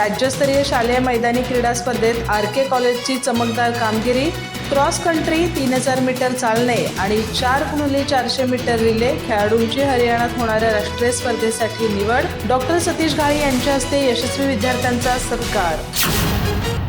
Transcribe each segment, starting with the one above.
राज्यस्तरीय शालेय मैदानी क्रीडा स्पर्धेत आर के कॉलेजची चमकदार कामगिरी क्रॉस कंट्री तीन हजार मीटर चालणे आणि चार गुणुले चारशे मीटर रिले खेळाडूंची हरियाणात होणाऱ्या राष्ट्रीय स्पर्धेसाठी निवड डॉक्टर सतीश घाई यांच्या हस्ते यशस्वी विद्यार्थ्यांचा सत्कार.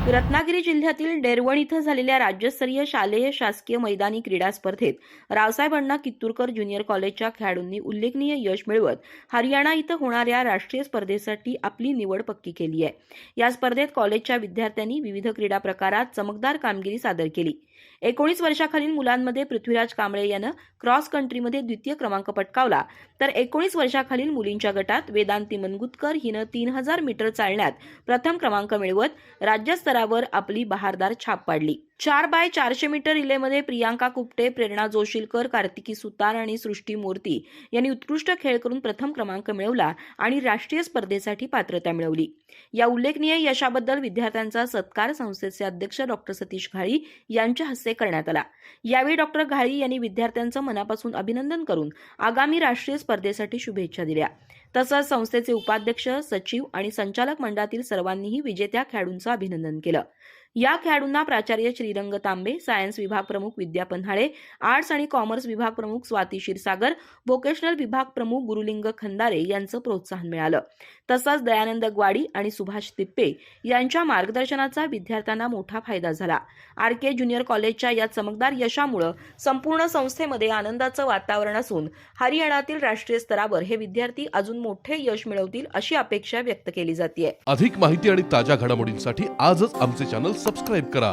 रत्नागिरी जिल्ह्यातील डेरवण इथं झालेल्या राज्यस्तरीय शालेय शासकीय मैदानी क्रीडा स्पर्धेत रावसाहेब अण्णा कित्तूरकर ज्युनियर कॉलेजच्या खेळाडूंनी उल्लेखनीय यश मिळवत हरियाणा इथं होणाऱ्या राष्ट्रीय स्पर्धेसाठी आपली निवड पक्की केली आहे. या स्पर्धेत कॉलेजच्या विद्यार्थ्यांनी विविध क्रीडा प्रकारात चमकदार कामगिरी सादर केली. एकोणीस वर्षाखालील मुलांमध्ये पृथ्वीराज कांबळे यानं क्रॉस कंट्रीमध्ये द्वितीय क्रमांक पटकावला. तर एकोणीस वर्षाखालील मुलींच्या गटात वेदांती मनगुतकर हिनं तीन हजार मीटर चालण्यात प्रथम क्रमांक मिळवत राज्यस्तरावर आपली बहारदार छाप पाडली. चार बाय चारशे मीटर रिलेमध्ये प्रियांका कुपटे प्रेरणा जोशीलकर कार्तिकी सुतार आणि सृष्टी मूर्ती यांनी उत्कृष्ट खेळ करून प्रथम क्रमांक मिळवला आणि राष्ट्रीय स्पर्धेसाठी पात्रता मिळवली. या उल्लेखनीय यशाबद्दल विद्यार्थ्यांचा सत्कार संस्थेचे अध्यक्ष डॉक्टर सतीश घाळी यांच्या हस्ते करण्यात आला. यावेळी डॉक्टर घाळी यांनी विद्यार्थ्यांचं मनापासून अभिनंदन करून आगामी राष्ट्रीय स्पर्धेसाठी शुभेच्छा दिल्या. तसंच संस्थेचे उपाध्यक्ष सचिव आणि संचालक मंडळातील सर्वांनीही विजेत्या खेळाडूंचं अभिनंदन केलं. या खेळाडूंना प्राचार्य श्रीरंग तांबे सायन्स विभाग प्रमुख विद्या पन्हाळे आर्ट्स आणि कॉमर्स विभाग प्रमुख स्वाती क्षीरसागर व्होकेशनल विभाग प्रमुख गुरुलिंग खंदारे यांचं प्रोत्साहन मिळालं. तसंच दयानंद ग्वाडी आणि सुभाष तिप्पे यांच्या मार्गदर्शनाचा विद्यार्थ्यांना मोठा फायदा झाला. आर के ज्युनियर कॉलेजच्या या चमकदार यशामुळं संपूर्ण संस्थेमध्ये आनंदाचं वातावरण असून हरियाणातील राष्ट्रीय स्तरावर हे विद्यार्थी अजून मोठे यश मिळवतील अशी अपेक्षा व्यक्त केली जाते अधिक माहिती आणि ताज्या घडामोडींसाठी आजच आमचे चॅनल सबस्क्राईब करा.